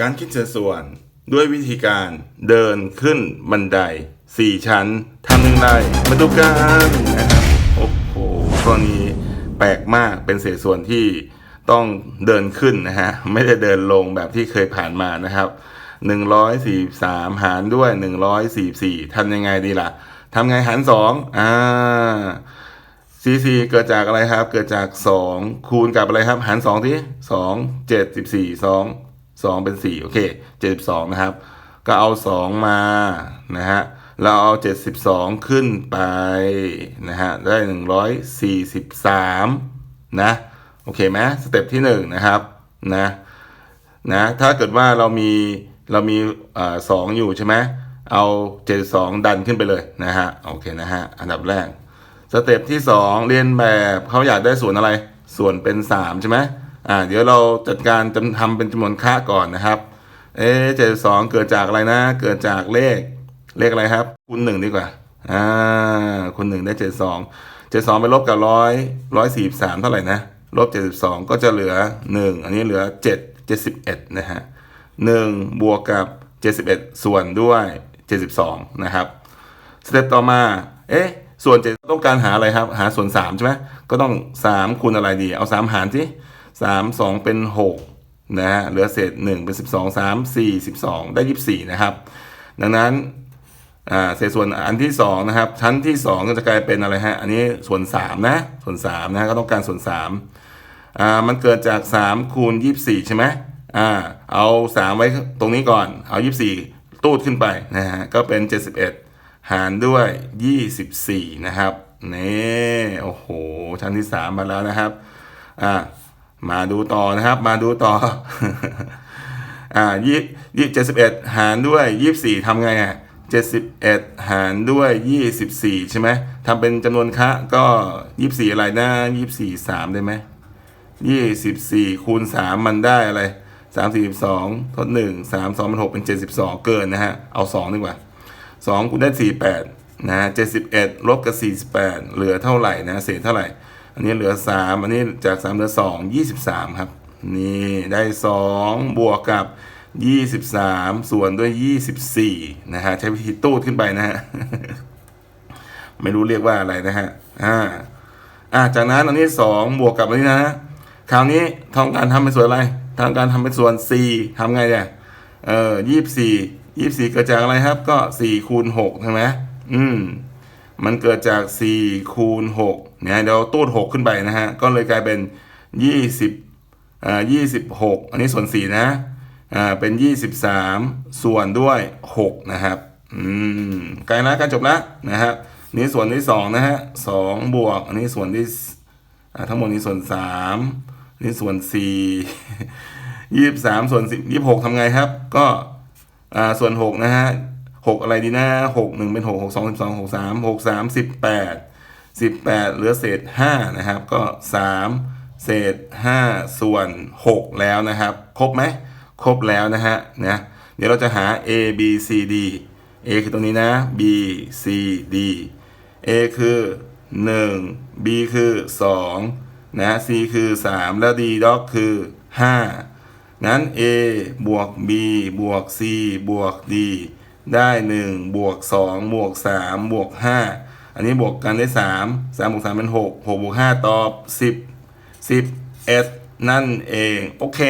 การคิดสัดส่วนด้วยวิธีการเดินขึ้นบันได 4 ชั้นทำยังไงมาดูกันนะครับโอ้โหตัวนี้แปลกมากเป็นเศษส่วนที่ต้องเดินขึ้นนะฮะ ไม่ได้เดินลงแบบที่เคยผ่านมานะครับ 143 หารด้วย 144ทำยังไงดีล่ะทำไงหาร 2 อ่าซีซีเกิดจากอะไรครับ เกิดจาก 2 คูณกับอะไรครับ หาร2ที่2 7 14 2 2 เป็น 4 โอเค 72 นะครับ ก็เอา 2 มานะฮะเราเอา 72 ขึ้นไปนะฮะได้ 143 นะ โอเคไหมสเต็ปที่ 1 นะครับนะนะถ้าเกิดว่าเรามีเรามีสองอยู่ใช่ไหมเอาเจ็ดสองดันขึ้นไปเลยนะฮะโอเคนะฮะอันดับแรกสเต็ปที่สองเรียนแบบเขาอยากได้ส่วนอะไร ส่วนเป็นสามใช่ไหม อ่าเดี๋ยวเราจัดการจำทำเป็นจำนวนค่าก่อนนะครับ เอ๊เจ็ดสองเกิดจากอะไรนะ เกิดจากเลขเลขอะไรครับคูณหนึ่งดีกว่าอ่าคูณหนึ่งได้เจ็ดสองเจ็ดสองไปลบกับร้อยร้อยสี่สามเท่าไหร่นะลบเจ็ดสิบสองก็จะเหลือหนึ่งอันนี้เหลือเจ็ดเจ็ดสิบเอ็ดนะฮะหนึ่งบวกกับเจ็ดสิบเอ็ดส่วนด้วยเจ็ดสิบสองนะครับสเต็ปต่อมาเอ๊ะส่วนเจ็ดต้องการหาอะไรครับ หาส่วนสามใช่ไหมก็ต้องสามคูณอะไรดี เอาสามหารสิ สามสองเป็นหกนะฮะเหลือเศษหนึ่งเป็นสิบสองสามสี่สิบสองได้ยี่สิบสี่นะครับ ดังนั้นเศษส่วนอันที่สองนะครับ ชั้นที่สองก็จะกลายเป็นอะไรฮะ อันนี้ส่วนสามนะส่วนสามนะก็ต้องการส่วนสามอ่ามันเกิดจาก 3 คูณ 24 ใช่ไหมอ่าเอา 3 ไว้ตรงนี้ก่อน เอา 24 ตูดขึ้นไปนะฮะก็เป็น 71 หารด้วย 24 นะครับนี่โอ้โห ชั้นที่ 3 มาแล้วนะครับอ่า มาดูต่อนะครับ มาดูต่อ อ่ายี่ยี่เจ็ดสิบเอ็ดหารด้วยยี่สิบสี่ทำไงอะเจ็ดสิบเอ็ดหารด้วยยี่สิบสี่ใช่ไหมทำเป็นจำนวนคะก็ยี่สิบสี่อะไรนะยี่สิบสี่สามได้ไหมยี่สิบสี่คูณสามมันได้อะไรสามสี่สองทดหนึ่งสามสองเป็นหกเป็นเจ็ดสิบสองเกินนะฮะ เอาสองดีกว่าสองคูณได้สี่แปดนะเจ็ดสิบเอ็ดลบกับสี่สิบแปดเหลือเท่าไหร่นะ เศษเท่าไหร่ อันนี้เหลือสามอันนี้จากสามเหลือสองยี่สิบสามครับ นี่ได้สองบวกกับยี่สิบสามส่วนด้วยยี่สิบสี่นะฮะ ใช้วิธีตูดขึ้นไปนะฮะ ไม่รู้เรียกว่าอะไรนะฮะ อ่า อ่า จากนั้นอันนี้สองบวกกับอันนี้นะ คราวนี้ทำการทำเป็นส่วนอะไรทำการทำเป็นส่วนสี่ทำไงเนี่ยเอ่อยี่สี่ยี่สี่เกิดจากอะไรครับ ก็สี่คูณหกใช่ไหมอืม มันเกิดจาก 4 คูณ6เนี่ยเดี๋ยวตูด 6 ขึ้นไปนะฮะ ก็เลยกลายเป็น 20อ่า26 อันนี้ส่วน 4 นะอ่าเป็น 23 ส่วนด้วย 6 นะครับ อืมใกล้แล้วกล้จบแล้วนะครับนี่ส่วนที่ 2 นะฮะ2บวก อันนี้ส่วนที่อ่าทั้งหมดนี้ส่วน 3 นี่ส่วน 4 23 ส่วน10 26ทำไงครับ ก็อ่าส่วน 6 นะฮะ หกอะไรดีนะหกหนึ่งเป็นหกหกสองสิบสองหกสามหกสามสิบแปดสิบแปดเหลือเศษห้านะครับ ก็สามเศษห้าส่วนหกแล้วนะครับ ครบไหมครบแล้วนะฮะนะเดี๋ยวเราจะหา a b c d a คือตรงนี้นะ b c d a คือหนึ่ง b คือสองนะ c คือสามแล้ว d ด็อกคือห้านั้น a บวก b บวก c บวก d ได้หนึ่งบวกสองบวกสามบวกห้าอันนี้บวกกันได้สามสามบวกสามเป็นหกหกบวกห้าตอบสิบสิบเอ็ดนั่นเอง โอเค